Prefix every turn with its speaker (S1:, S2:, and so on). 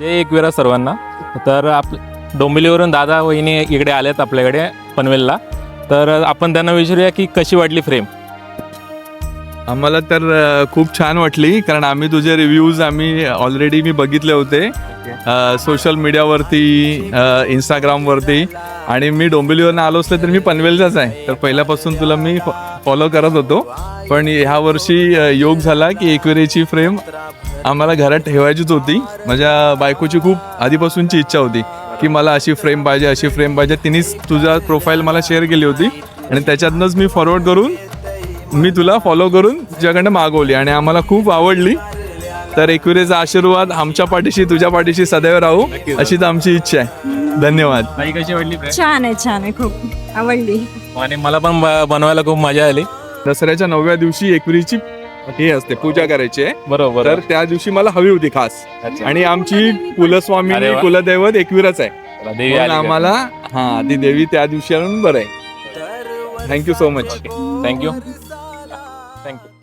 S1: ते एकविरा सर्वांना. तर आप डोंबिवलीवरून दादा वहिनी इकडे आल्यात आपल्याकडे पनवेलला. तर आपण त्यांना विचारूया की कशी वाटली फ्रेम
S2: आम्हाला तर खूप छान वाटली कारण आम्ही तुझे रिव्ह्यूज आम्ही ऑलरेडी मी बघितले होते. सोशल मीडियावरती इंस्टाग्रामवरती आणि मी डोंबिवलीवरनं आलो असले तर मी पनवेलचाच आहे. तर पहिल्यापासून तुला मी फॉलो करत होतो. पण ह्या वर्षी अ, योग झाला की एकवेरेची फ्रेम आम्हाला घरात ठेवायचीच होती. माझ्या बायकोची खूप आधीपासूनची इच्छा होती की मला अशी फ्रेम पाहिजे अशी फ्रेम पाहिजे. तिनेच तुझा प्रोफाईल मला शेअर केली होती. आणि त्याच्यातनंच मी फॉरवर्ड करून मी तुला फॉलो करून तुझ्याकडनं मागवली आणि आम्हाला खूप आवडली. तर एकविरेचा आशीर्वाद आमच्या पाठीशी तुझ्या पाठीशी सदैव राहू. अशीच आमची इच्छा आहे. धन्यवाद.
S1: कशी वाटली
S3: छान आहे छान आहे खूप आवडली.
S1: आणि मला पण ब- बनवायला खूप मजा आली.
S2: दसऱ्याच्या नवव्या दिवशी एकविरीची हे असते पूजा करायची आहे.
S1: बरोबर.
S2: तर त्या दिवशी मला हवी होती खास.
S1: अच्छा.
S2: आणि आमची कुलस्वामी
S1: अरे वा.
S2: कुलदैवत एकविरच आहे.
S1: देवी
S2: म्हणून आम्हाला हा ती देवी त्या दिवशी आणून बरं आहे. Thank you so much thank you
S1: thank you